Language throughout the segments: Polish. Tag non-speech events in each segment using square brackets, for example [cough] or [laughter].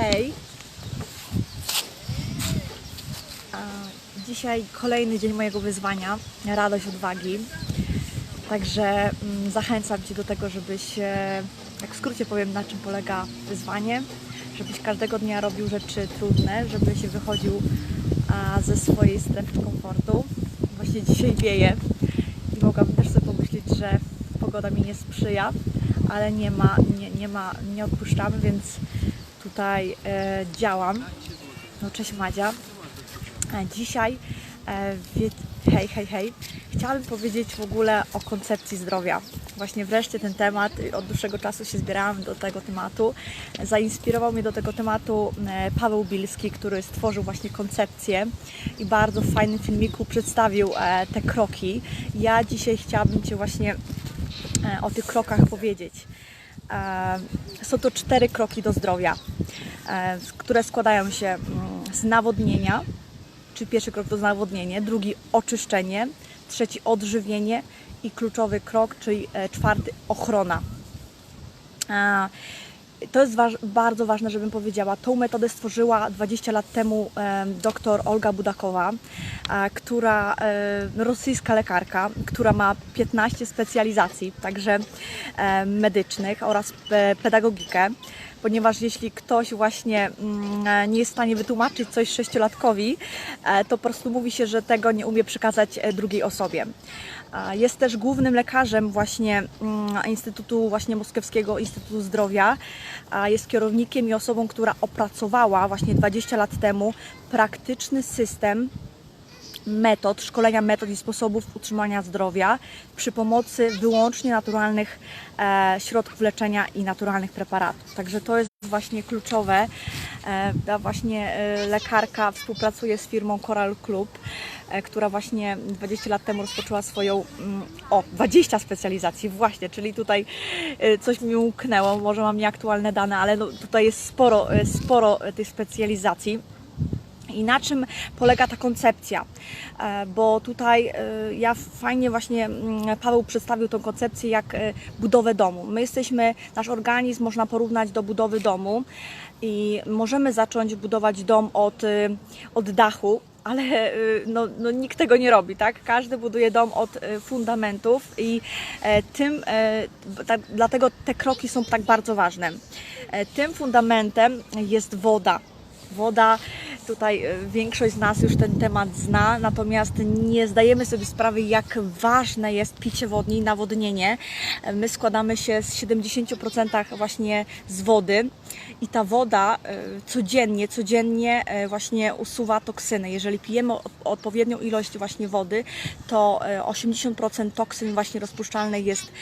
Hej. Dzisiaj kolejny dzień mojego wyzwania, radość odwagi. Także mm, zachęcam Cię do tego, żebyś, e, jak w skrócie powiem, na czym polega wyzwanie, żebyś każdego dnia robił rzeczy trudne, żebyś wychodził a, ze swojej strefy komfortu. Właśnie dzisiaj wieje i mogłabym też sobie pomyśleć, że pogoda mi nie sprzyja, ale nie ma, nie, nie ma, nie odpuszczamy, więc tutaj e, działam. No cześć Madzia. E, Dzisiaj, e, wie, hej, hej, hej, chciałabym powiedzieć w ogóle o koncepcji zdrowia. Właśnie wreszcie ten temat, y, od dłuższego czasu się zbierałam do tego tematu. Zainspirował mnie do tego tematu e, Paweł Bilski, który stworzył właśnie koncepcję i bardzo w fajnym filmiku przedstawił e, te kroki. Ja dzisiaj chciałabym Cię właśnie o tych krokach powiedzieć. E, Są to cztery kroki do zdrowia, e, które składają się mm, z nawodnienia, czyli pierwszy krok to nawodnienie, drugi oczyszczenie, trzeci odżywienie i kluczowy krok, czyli e, czwarty ochrona. To jest waż, bardzo ważne, żebym powiedziała. Tą metodę stworzyła 20 lat temu e, dr Olga Budakowa, która, e, rosyjska lekarka, która ma 15 specjalizacji, także e, medycznych oraz pe, pedagogikę, ponieważ jeśli ktoś właśnie mm, nie jest w stanie wytłumaczyć coś sześciolatkowi, e, to po prostu mówi się, że tego nie umie przekazać e, drugiej osobie. Jest też głównym lekarzem właśnie mm, Instytutu właśnie Moskiewskiego Instytutu Zdrowia. Jest kierownikiem i osobą, która opracowała właśnie 20 lat temu praktyczny system metod, szkolenia metod i sposobów utrzymania zdrowia przy pomocy wyłącznie naturalnych e, środków leczenia i naturalnych preparatów. Także to jest właśnie kluczowe. E, ta właśnie e, lekarka współpracuje z firmą Coral Club, która właśnie 20 lat temu rozpoczęła swoją, mm, o, 20 specjalizacji właśnie, czyli tutaj coś mi umknęło, może mam nieaktualne dane, ale no, tutaj jest sporo, sporo tych specjalizacji. I na czym polega ta koncepcja? E, Bo tutaj e, ja fajnie właśnie mm, Paweł przedstawił tą koncepcję jak e, budowę domu. My jesteśmy, nasz organizm można porównać do budowy domu i możemy zacząć budować dom od, od dachu, ale no, no, nikt tego nie robi, tak? Każdy buduje dom od fundamentów i tym, e, ta, dlatego te kroki są tak bardzo ważne. Tym fundamentem jest woda. Woda, tutaj e, większość z nas już ten temat zna, natomiast nie zdajemy sobie sprawy, jak ważne jest picie wodni i nawodnienie. E, My składamy się z 70% właśnie z wody i ta woda e, codziennie, codziennie właśnie usuwa toksyny. Jeżeli pijemy odpowiednią ilość właśnie wody, to e, 80% toksyn właśnie rozpuszczalnych jest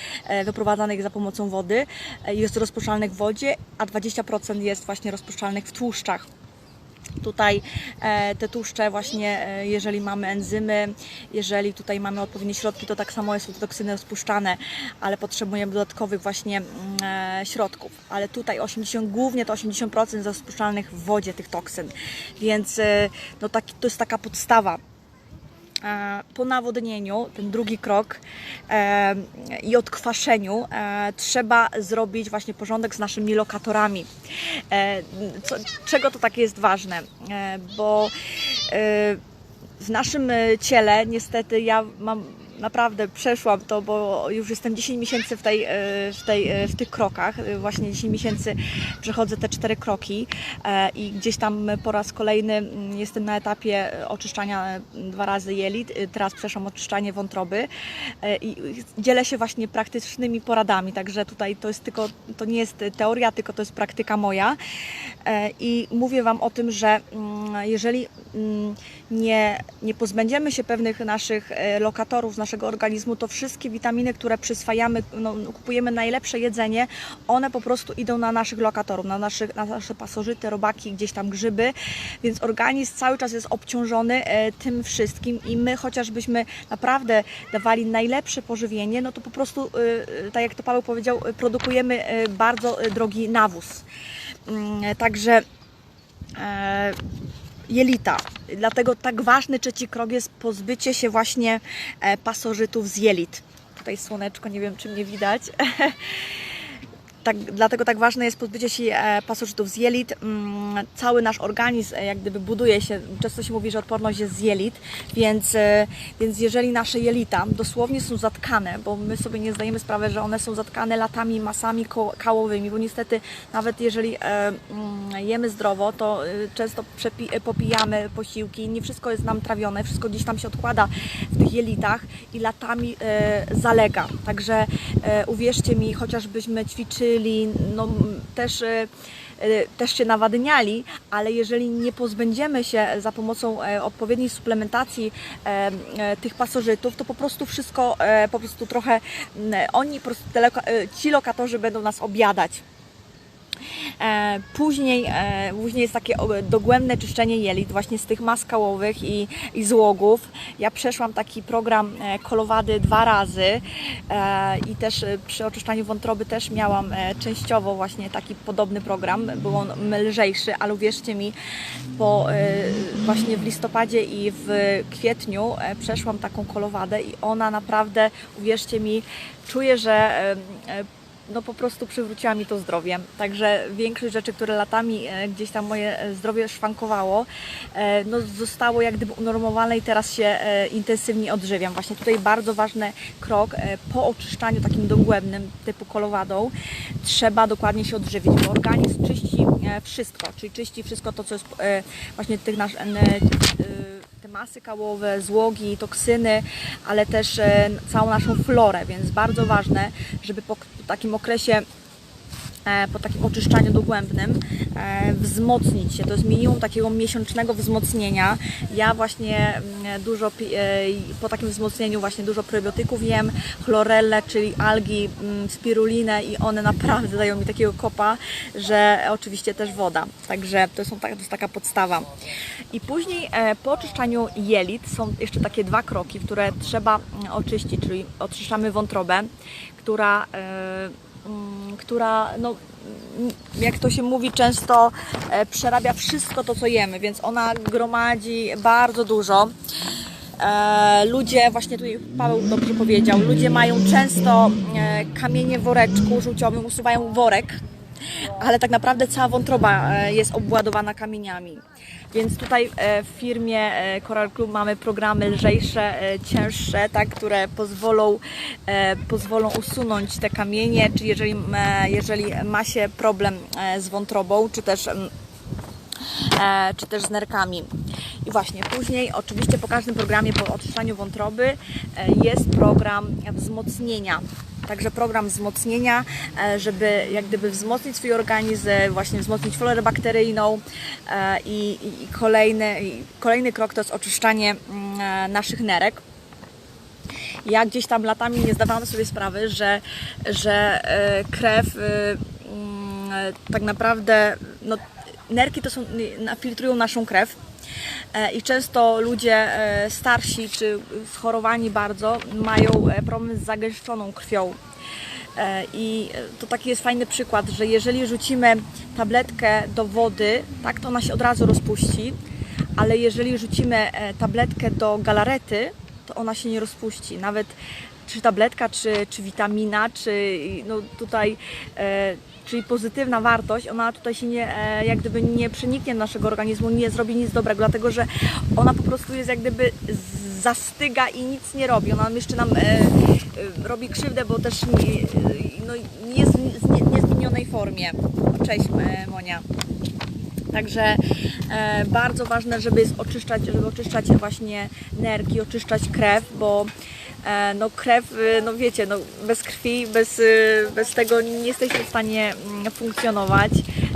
wyprowadzanych za pomocą wody, jest rozpuszczalnych w wodzie, a 20% jest właśnie rozpuszczalnych w tłuszczach. Tutaj e, te tłuszcze właśnie, e, jeżeli mamy enzymy, jeżeli tutaj mamy odpowiednie środki, to tak samo są te toksyny rozpuszczane, ale potrzebujemy dodatkowych właśnie mm, e, środków. Ale tutaj 80, głównie to 80% jest rozpuszczalnych w wodzie tych toksyn, więc no to jest taka podstawa po nawodnieniu, ten drugi krok e, i odkwaszeniu e, trzeba zrobić właśnie porządek z naszymi lokatorami. E, co, czego to takie jest ważne? E, bo e, w naszym e, ciele niestety ja mam naprawdę przeszłam to, bo już jestem 10 miesięcy w, tej, e, w, tej, e, w tych krokach. E, Właśnie 10 miesięcy przechodzę te cztery kroki i gdzieś tam po raz kolejny mm, jestem na etapie oczyszczania dwa razy jelit. Teraz przeszłam oczyszczanie wątroby i dzielę się właśnie praktycznymi poradami, także tutaj to jest tylko, to nie jest teoria, tylko to jest praktyka moja i mówię Wam o tym, że mm, jeżeli nie, nie pozbędziemy się pewnych naszych e, lokatorów z naszego organizmu, to wszystkie witaminy, które przyswajamy, no, kupujemy najlepsze jedzenie, one po prostu idą na naszych lokatorów, na, naszych, na nasze pasożyty, robaki, gdzieś tam grzyby, więc organizm cały czas jest obciążony e, tym wszystkim i my chociażbyśmy naprawdę dawali najlepsze pożywienie, no to po prostu, e, tak jak to Paweł powiedział, produkujemy bardzo drogi nawóz. Mm, Także jelita. Dlatego tak ważny trzeci krok jest pozbycie się właśnie e, pasożytów z jelit. Tutaj słoneczko, nie wiem czy mnie widać. [laughs] tak, dlatego tak ważne jest pozbycie się e, pasożytów z jelit. Mm, Cały nasz organizm e, jak gdyby buduje się, często się mówi, że odporność jest z jelit, więc, e, więc jeżeli nasze jelita dosłownie są zatkane, bo my sobie nie zdajemy sprawy, że one są zatkane latami, masami kałowymi, bo niestety nawet jeżeli mm, jemy zdrowo, to często popijamy posiłki, nie wszystko jest nam trawione, wszystko gdzieś tam się odkłada w tych jelitach i latami zalega. Także uwierzcie mi, chociażbyśmy ćwiczyli, no m, też e, też się nawadniali, ale jeżeli nie pozbędziemy się za pomocą e, odpowiedniej suplementacji e, tych pasożytów, to po prostu wszystko, po prostu trochę m, oni, po prostu te ci lokatorzy będą nas objadać. E, Później, e, później jest takie dogłębne czyszczenie jelit właśnie z tych mas kałowych i, i złogów. Ja przeszłam taki program e, kolowady dwa razy i też przy oczyszczaniu wątroby też miałam częściowo właśnie taki podobny program. Był on lżejszy, ale uwierzcie mi, po właśnie w listopadzie i w kwietniu przeszłam taką kolowadę i ona naprawdę, uwierzcie mi, czuję, że no po prostu przywróciła mi to zdrowie. Także większość rzeczy, które latami e, gdzieś tam moje e, zdrowie szwankowało, e, no zostało jak gdyby unormowane i teraz się intensywnie odżywiam. Właśnie tutaj bardzo ważny krok po oczyszczaniu takim dogłębnym typu kolowadą trzeba dokładnie się odżywić, bo organizm czyści wszystko, czyli czyści wszystko to, co jest właśnie tych nasz, te masy kałowe, złogi, toksyny, ale też e, całą naszą florę, więc bardzo ważne, żeby po takim okresie e, po takim oczyszczaniu dogłębnym wzmocnić się. To jest minimum takiego miesięcznego wzmocnienia. Ja właśnie mm, dużo e, po takim wzmocnieniu właśnie dużo probiotyków jem, chlorelle, czyli algi, mm, spirulinę i one naprawdę dają mi takiego kopa, że oczywiście też woda. Także to, tak- to jest taka podstawa. I później e, po oczyszczaniu jelit są jeszcze takie dwa kroki, które trzeba mm, oczyścić, czyli oczyszczamy wątrobę, która e, która, no, mm, jak to się mówi, często e, przerabia wszystko to, co jemy, więc ona gromadzi bardzo dużo. E, ludzie, właśnie tutaj Paweł dobrze powiedział, ludzie mają często e, kamienie w woreczku żółciowym, usuwają worek, ale tak naprawdę cała wątroba jest obładowana kamieniami. Więc tutaj e, w firmie e, Coral Club mamy programy lżejsze, e, cięższe, tak, które pozwolą, pozwolą usunąć te kamienie, czy jeżeli, jeżeli ma się problem z wątrobą, czy też czy też z nerkami. I właśnie później, oczywiście po każdym programie po oczyszczaniu wątroby jest program wzmocnienia. Także program wzmocnienia, e, żeby jak gdyby wzmocnić swój organizm, właśnie wzmocnić florę bakteryjną e, i, i, kolejny, i kolejny krok to jest oczyszczanie mm, e, naszych nerek. Ja gdzieś tam latami nie zdawałam sobie sprawy, że, że krew mm, tak naprawdę, no, nerki to są, filtrują naszą krew. E, I często ludzie e, starsi czy schorowani bardzo mają e, problem z zagęszczoną krwią. I to taki jest fajny przykład, że jeżeli rzucimy tabletkę do wody, tak to ona się od razu rozpuści, ale jeżeli rzucimy tabletkę do galarety, to ona się nie rozpuści. Nawet czy tabletka, czy, czy witamina, czy no tutaj, czyli pozytywna wartość, ona tutaj się nie, e, jak gdyby nie przeniknie do naszego organizmu, nie zrobi nic dobrego, dlatego że ona po prostu jest jak gdyby zastyga i nic nie robi. Ona jeszcze nam e, e, robi krzywdę, bo też nie, no, jest w nie- niezmienionej formie. Cześć Monia. Także e, bardzo ważne, żeby oczyszczać, żeby oczyszczać właśnie nerki, oczyszczać krew, bo no krew, e, no wiecie, no bez krwi, bez, e, bez tego nie jesteśmy w stanie mm, funkcjonować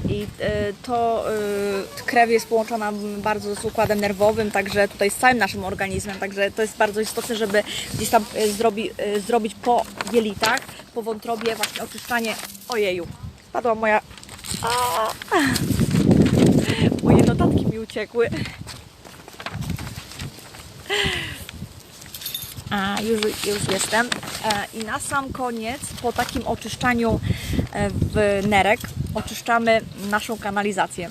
i e, to e, krew jest połączona bardzo z układem nerwowym, także tutaj z całym naszym organizmem, także to jest bardzo istotne, żeby gdzieś tam e, zrobi, e, zrobić po jelitach, po wątrobie właśnie oczyszczanie, ojeju, spadła moja... Moje notatki mi uciekły. A, już, już jestem. E, I na sam koniec, po takim oczyszczaniu e, w nerek, oczyszczamy naszą kanalizację.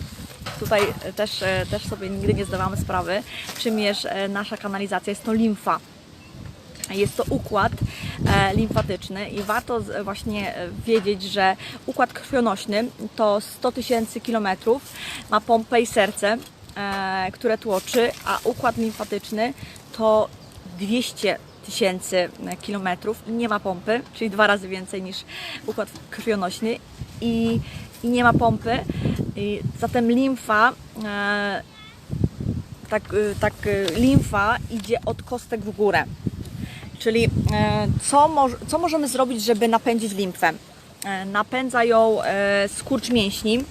Tutaj e, też, e, też sobie nigdy nie zdawamy sprawy, czym jest e, nasza kanalizacja. Jest to limfa. Jest to układ e, limfatyczny i warto właśnie e, wiedzieć, że układ krwionośny to 100 tysięcy kilometrów, ma pompę i serce, e, które tłoczy, a układ limfatyczny to 200 tysięcy e, kilometrów nie ma pompy, czyli dwa razy więcej niż układ krwionośny i, i nie ma pompy. I zatem limfa e, tak, y, tak y, limfa idzie od kostek w górę. Czyli e, co, moż, co możemy zrobić, żeby napędzić limfę? E, Napędza ją e, skurcz mięśni e,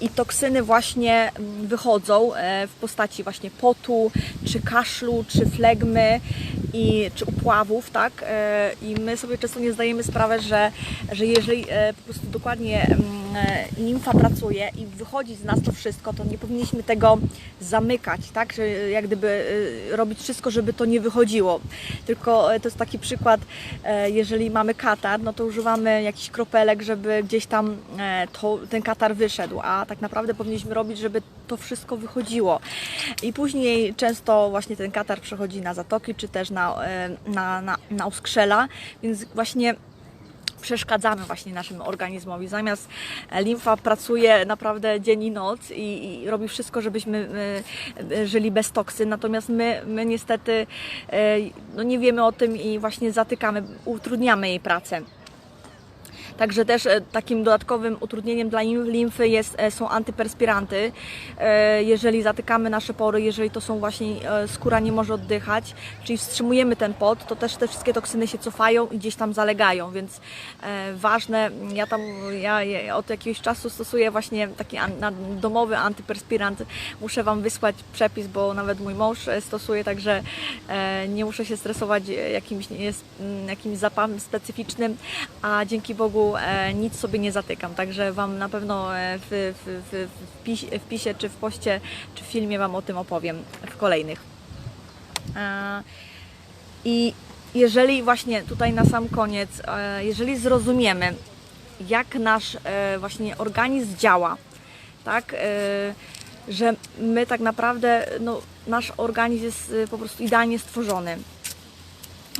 i toksyny właśnie mm, wychodzą e, w postaci właśnie potu, czy kaszlu, czy flegmy, i, czy upławów, tak? E, I my sobie często nie zdajemy sprawy, że, że jeżeli e, po prostu dokładnie mm, e, limfa pracuje i wychodzi z nas to wszystko, to nie powinniśmy tego zamykać, tak? Że jak gdyby robić wszystko, żeby to nie wychodziło. Tylko to jest taki przykład, jeżeli mamy katar, no to używamy jakiś kropelek, żeby gdzieś tam to, ten katar wyszedł, a tak naprawdę powinniśmy robić, żeby to wszystko wychodziło. I później często właśnie ten katar przechodzi na zatoki, czy też na, e, na, na, na uskrzela, więc właśnie przeszkadzamy właśnie naszemu organizmowi. Zamiast e, limfa pracuje naprawdę dzień i noc i, i robi wszystko, żebyśmy e, żyli bez toksyn, natomiast my, my niestety no nie wiemy o tym i właśnie zatykamy, utrudniamy jej pracę. Także też e, takim dodatkowym utrudnieniem dla lim- limfy jest, e, są antyperspiranty. E, Jeżeli zatykamy nasze pory, jeżeli to są właśnie skóra nie może oddychać, czyli wstrzymujemy ten pot, to też te wszystkie toksyny się cofają i gdzieś tam zalegają, więc ważne, ja tam ja od jakiegoś czasu stosuję właśnie taki domowy antyperspirant. Muszę Wam wysłać przepis, bo nawet mój mąż stosuje, także nie muszę się stresować jakimś, jakimś zapachem specyficznym, a dzięki Bogu e, nic sobie nie zatykam, także Wam na pewno e, w, w, w, w, czy w poście, czy w filmie Wam o tym opowiem w kolejnych. E, I jeżeli właśnie tutaj na sam koniec, jeżeli zrozumiemy, jak nasz właśnie organizm działa, tak, że my tak naprawdę, no, nasz organizm jest po prostu idealnie stworzony.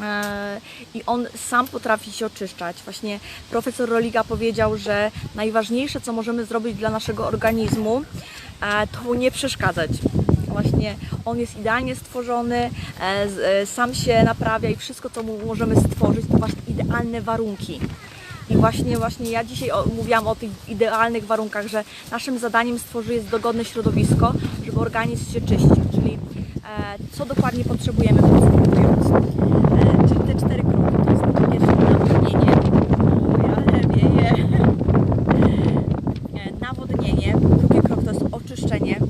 E, I on sam potrafi się oczyszczać. Właśnie profesor Roliga powiedział, że najważniejsze, co możemy zrobić dla naszego organizmu, e, to nie przeszkadzać. Właśnie on jest idealnie stworzony, e, sam się naprawia i wszystko, co mu możemy stworzyć, to właśnie idealne warunki. I właśnie, właśnie ja dzisiaj mówiłam o tych idealnych warunkach, że naszym zadaniem stworzyć jest dogodne środowisko, żeby organizm się czyścił. Czyli co dokładnie potrzebujemy podsumowując. Cztery kroki to jest pierwsze nawodnienie, ale wieje. [laughs] Nawodnienie, drugi krok to jest oczyszczenie,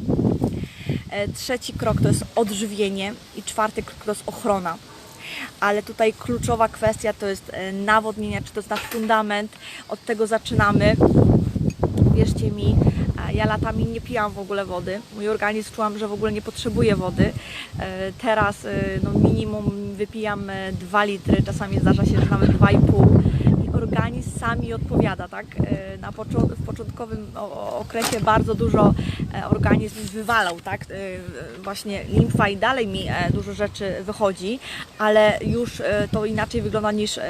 e, trzeci krok to jest odżywienie i czwarty krok to jest ochrona. Ale tutaj kluczowa kwestia to jest e, nawodnienie, czy to jest nasz fundament, od tego zaczynamy. Wierzcie mi, ja latami nie pijam w ogóle wody. Mój organizm czułam, że w ogóle nie potrzebuje wody. E, Teraz no minimum wypijam e, 2 litry, czasami zdarza się, że nawet 2,5 i organizm sami odpowiada, tak? E, Na poczo- w początkowym okresie bardzo dużo e, organizm wywalał, tak? E, Właśnie limfa i dalej mi e, dużo rzeczy wychodzi, ale już e, to inaczej wygląda niż e,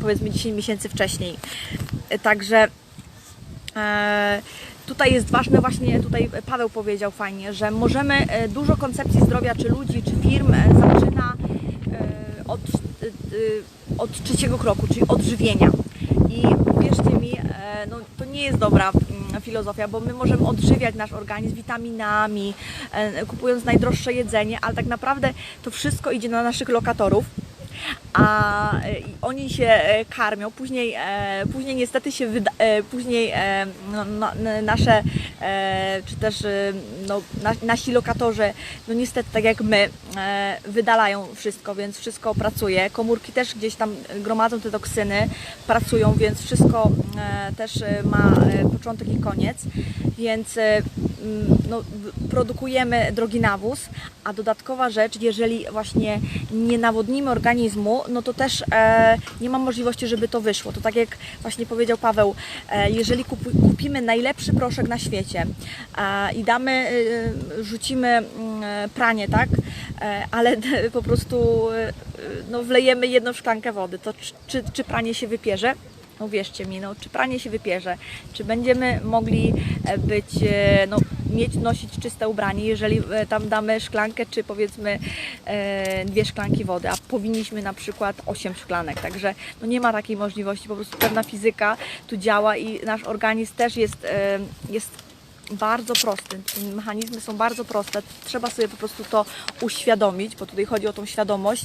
powiedzmy 10 miesięcy wcześniej. E, Także E, Tutaj jest ważne właśnie, tutaj Paweł powiedział fajnie, że możemy e, dużo koncepcji zdrowia, czy ludzi, czy firm e, e, od, e, od trzeciego kroku, czyli odżywienia. I wierzcie mi, e, no, to nie jest dobra mm, filozofia, bo my możemy odżywiać nasz organizm witaminami, e, kupując najdroższe jedzenie, ale tak naprawdę to wszystko idzie na naszych lokatorów a e, oni się e, karmią, później, e, później niestety się wyda, później no, na, nasze, czy też no, na, nasi lokatorzy, no niestety tak jak my, wydalają wszystko, więc wszystko pracuje. Komórki też gdzieś tam gromadzą te toksyny, pracują, więc wszystko też ma początek i koniec, więc no, w- produkujemy drogi nawóz, a dodatkowa rzecz, jeżeli właśnie nie nawodnimy organizmu, no to też e, nie ma możliwości, żeby to wyszło. To tak jak właśnie powiedział Paweł, e, jeżeli kupu, kupimy najlepszy proszek na świecie e, i damy, e, rzucimy mm, e, pranie, tak, e, ale [laughs] po prostu e, no, wlejemy jedną szklankę wody, to czy, czy, czy pranie się wypierze? No wierzcie mi, no, czy pranie się wypierze, czy będziemy mogli e, być, e, no, mieć, nosić czyste ubranie, jeżeli e, tam damy szklankę, czy powiedzmy e, dwie szklanki wody, a powinniśmy na przykład 8 szklanek, także no, nie ma takiej możliwości, po prostu pewna fizyka tu działa i nasz organizm też jest, e, jest bardzo prosty. Mechanizmy są bardzo proste. Trzeba sobie po prostu to uświadomić, bo tutaj chodzi o tą świadomość.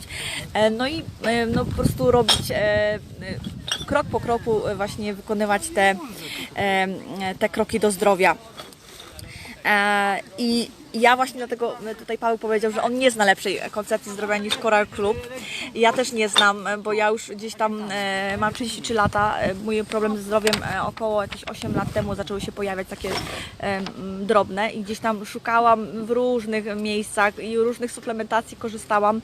E, No i e, no, po prostu robić e, krok po kroku właśnie wykonywać te, te kroki do zdrowia. E, Ja właśnie dlatego e, tutaj Paweł powiedział, że on nie zna lepszej koncepcji zdrowia niż Coral Club. Ja też nie znam, e, bo ja już gdzieś tam e, mam 33 lata. E, Mój problem ze zdrowiem e, około jakieś 8 lat temu zaczęły się pojawiać takie e, drobne i gdzieś tam szukałam w różnych miejscach i różnych suplementacji korzystałam,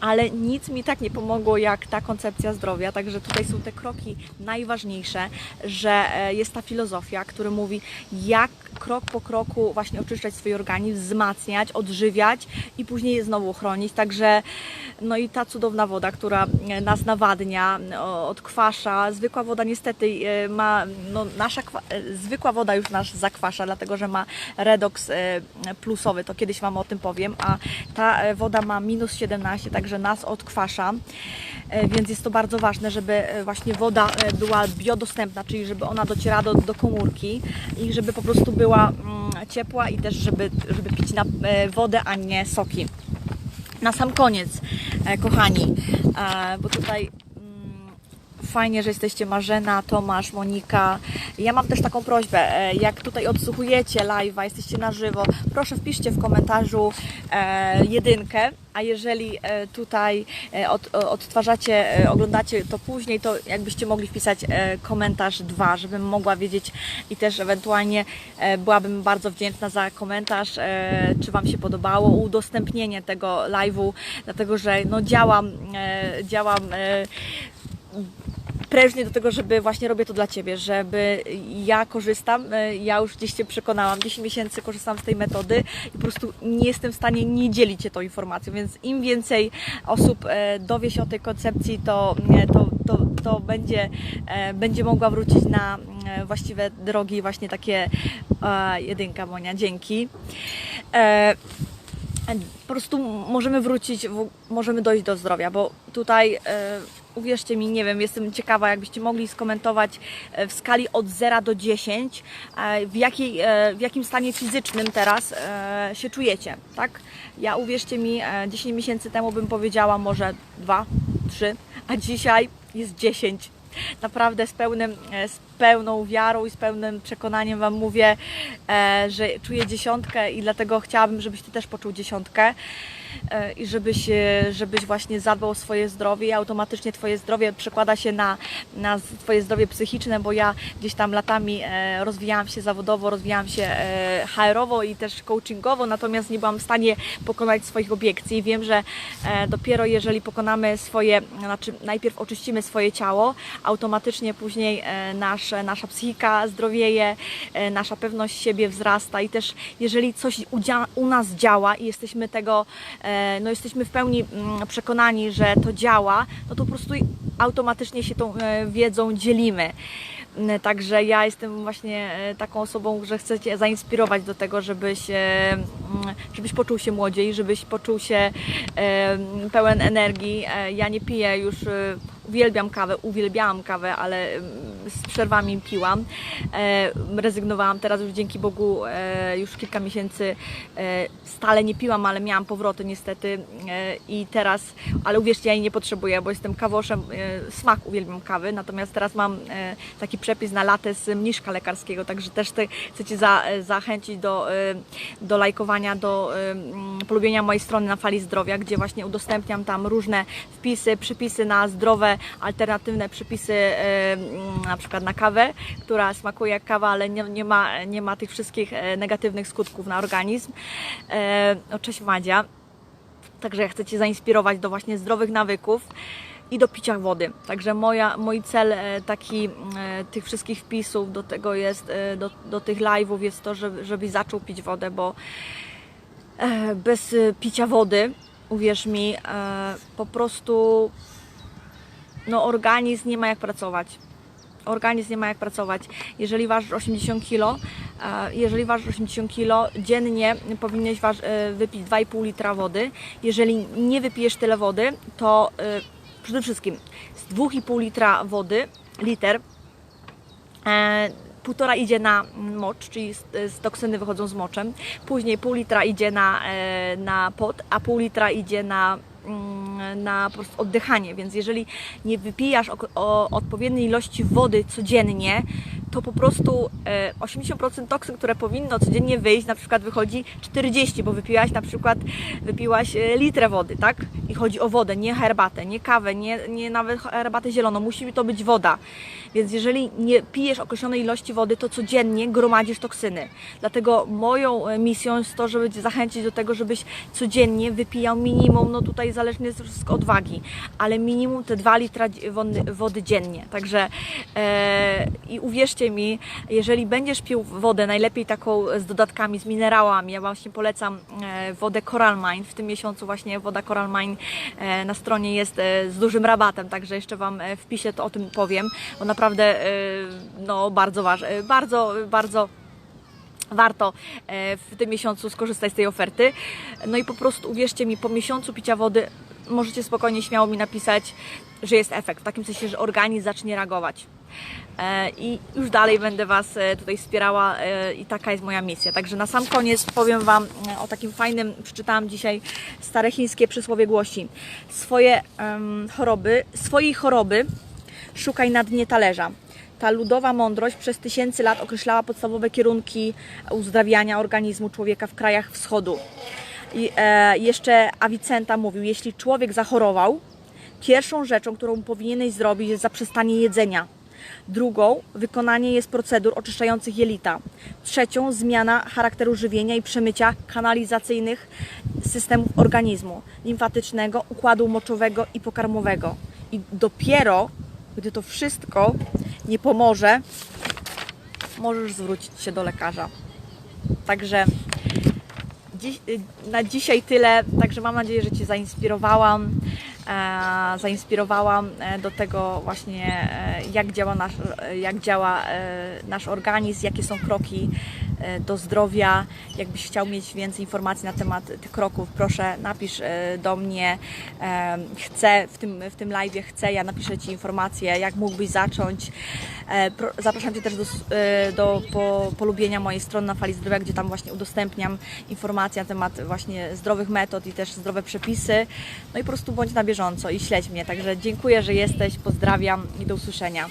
ale nic mi tak nie pomogło jak ta koncepcja zdrowia. Także tutaj są te kroki najważniejsze, że e, jest ta filozofia, która mówi, jak krok po kroku właśnie oczyszczać swój organizm, wzmacniać, odżywiać i później je znowu chronić. Także no i ta cudowna woda, która e, nas nawadnia, odkwasza. Zwykła woda niestety e, ma, no nasza e, zwykła woda już nas zakwasza, dlatego że ma redoks e, plusowy, to kiedyś Wam o tym powiem, a ta woda ma minus 17, także nas odkwasza. Więc jest to bardzo ważne, żeby właśnie woda była biodostępna, czyli żeby ona docierała do, do komórki i żeby po prostu była mm, ciepła i też żeby, żeby pić na, e, wodę, a nie soki. Na sam koniec, e, kochani, e, bo tutaj fajnie, że jesteście Marzena, Tomasz, Monika. Ja mam też taką prośbę, e, jak tutaj odsłuchujecie live'a, jesteście na żywo, proszę wpiszcie w komentarzu e, jedynkę, a jeżeli e, tutaj e, od, odtwarzacie, oglądacie to później, to jakbyście mogli wpisać komentarz dwa, żebym mogła wiedzieć i też ewentualnie byłabym bardzo wdzięczna za komentarz, czy Wam się podobało, udostępnienie tego live'u, dlatego że no działam, działam prężnie do tego, żeby właśnie robię to dla Ciebie, żeby ja korzystam, e, ja już gdzieś Cię przekonałam, 10 miesięcy korzystam z tej metody i po prostu nie jestem w stanie nie dzielić się tą informacją, więc im więcej osób e, dowie się o tej koncepcji, to, e, to, to, to będzie, będzie mogła wrócić na właściwe drogi, właśnie takie jedynka Monia, dzięki. Po prostu możemy wrócić, możemy dojść do zdrowia, bo tutaj uwierzcie mi, nie wiem, jestem ciekawa, jakbyście mogli skomentować e, w skali od 0 do 10, e, w, jakiej, e, w jakim stanie fizycznym teraz e, się czujecie, tak? Ja uwierzcie mi, e, 10 miesięcy temu bym powiedziała może 2, 3, a dzisiaj jest 10 naprawdę z, pełnym, z pełną wiarą i z pełnym przekonaniem Wam mówię, że czuję dziesiątkę i dlatego chciałabym, żebyś Ty też poczuł dziesiątkę i żebyś, e, żebyś właśnie zadbał o swoje zdrowie i automatycznie Twoje zdrowie przekłada się na, na Twoje zdrowie psychiczne, bo ja gdzieś tam latami e, rozwijałam się zawodowo, rozwijałam się e, HR-owo i też coachingowo, natomiast nie byłam w stanie pokonać swoich obiekcji. Wiem, że e, dopiero jeżeli pokonamy swoje, znaczy najpierw oczyścimy swoje ciało, automatycznie później e, nasz, nasza psychika zdrowieje, e, nasza pewność siebie wzrasta i też jeżeli coś u nas działa i jesteśmy tego, e, no jesteśmy w pełni mm, przekonani, że to działa, no to po prostu automatycznie się tą e, wiedzą dzielimy. Mm, Także ja jestem właśnie e, taką osobą, że chcę Cię zainspirować do tego, żebyś, e, mm, żebyś poczuł się młodziej, żebyś poczuł się e, pełen energii. E, Ja nie piję już, e, uwielbiam kawę, uwielbiałam kawę, ale mm, z przerwami piłam. E, Rezygnowałam teraz już dzięki Bogu e, już kilka miesięcy e, stale nie piłam, ale miałam powroty niestety i teraz, ale uwierzcie, ja jej nie potrzebuję, bo jestem kawoszem, smak uwielbiam kawy, natomiast teraz mam taki przepis na latę z mniszka lekarskiego, także też te, chcę Cię za, zachęcić do, do lajkowania, do polubienia mojej strony na Fali Zdrowia, gdzie właśnie udostępniam tam różne wpisy, przypisy na zdrowe, alternatywne przypisy e, na przykład na kawę, która smakuje jak kawa, ale nie, nie, ma, nie ma tych wszystkich e, negatywnych skutków na organizm. E, no, cześć Madzia. Także ja chcę Cię zainspirować do właśnie zdrowych nawyków i do picia wody. Także moja, mój cel taki tych wszystkich wpisów do tego jest, do, do tych live'ów jest to, żeby, żebyś zaczął pić wodę, bo bez picia wody, uwierz mi, po prostu no, organizm nie ma jak pracować. Organizm nie ma jak pracować. Jeżeli ważysz 80 kg, jeżeli ważysz 80 kg, dziennie powinieneś e, wypić 2,5 litra wody. Jeżeli nie wypijesz tyle wody, to e, przede wszystkim z 2,5 litra wody, liter, e, półtora idzie na mocz, czyli z, toksyny wychodzą z moczem. Później pół litra idzie na, e, na pot, a pół litra idzie na mm, na po prostu oddychanie, więc jeżeli nie wypijasz o, o odpowiedniej ilości wody codziennie, to po prostu e, 80% toksyn, które powinno codziennie wyjść, na przykład wychodzi 40, bo wypiłaś na przykład wypiłaś e, litrę wody, tak? I chodzi o wodę, nie herbatę, nie kawę, nie, nie nawet herbatę zieloną, musi to być woda. Więc jeżeli nie pijesz określonej ilości wody, to codziennie gromadzisz toksyny. Dlatego moją e, misją jest to, żeby zachęcić do tego, żebyś codziennie wypijał minimum, no tutaj zależnie jest wszystko od wagi, ale minimum te 2 litra wody dziennie. Także e, i uwierzcie mi, jeżeli będziesz pił wodę, najlepiej taką z dodatkami, z minerałami, ja właśnie polecam e, wodę Coral Mine. W tym miesiącu właśnie woda Coral Mine e, na stronie jest e, z dużym rabatem, także jeszcze Wam w wpisie to o tym powiem, bo naprawdę no bardzo ważne, bardzo, bardzo warto w tym miesiącu skorzystać z tej oferty. No i po prostu uwierzcie mi, po miesiącu picia wody możecie spokojnie, śmiało mi napisać, że jest efekt. W takim sensie, że organizm zacznie reagować. E, I już dalej będę Was e, tutaj wspierała e, i taka jest moja misja. Także na sam koniec powiem Wam o takim fajnym, przeczytałam dzisiaj stare chińskie przysłowie głosi. Swoje em, choroby, swojej choroby szukaj na dnie talerza. Ta ludowa mądrość przez tysięcy lat określała podstawowe kierunki uzdrawiania organizmu człowieka w krajach wschodu. I e, jeszcze Avicenta mówił, jeśli człowiek zachorował, pierwszą rzeczą, którą powinieneś zrobić jest zaprzestanie jedzenia. Drugą, wykonanie jest procedur oczyszczających jelita. Trzecią, zmiana charakteru żywienia i przemycia kanalizacyjnych systemów organizmu, limfatycznego, układu moczowego i pokarmowego. I dopiero, gdy to wszystko nie pomoże, możesz zwrócić się do lekarza. Także na dzisiaj tyle, także mam nadzieję, że Cię zainspirowałam. E, zainspirowałam e, do tego właśnie, e, jak działa, nasz, jak działa nasz organizm, jakie są kroki do zdrowia. Jakbyś chciał mieć więcej informacji na temat tych kroków, proszę napisz e, do mnie. E, Chcę w tym, w tym live, chcę, ja napiszę Ci informacje, jak mógłbyś zacząć. E, Zapraszam Cię też do, e, do po, polubienia mojej strony na Fali Zdrowia, gdzie tam właśnie udostępniam informacje na temat właśnie zdrowych metod i też zdrowe przepisy. No i po prostu bądź na bieżąco i śledź mnie. Także dziękuję, że jesteś, pozdrawiam i do usłyszenia.